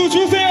Isso dizem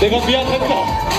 내가 미안했다.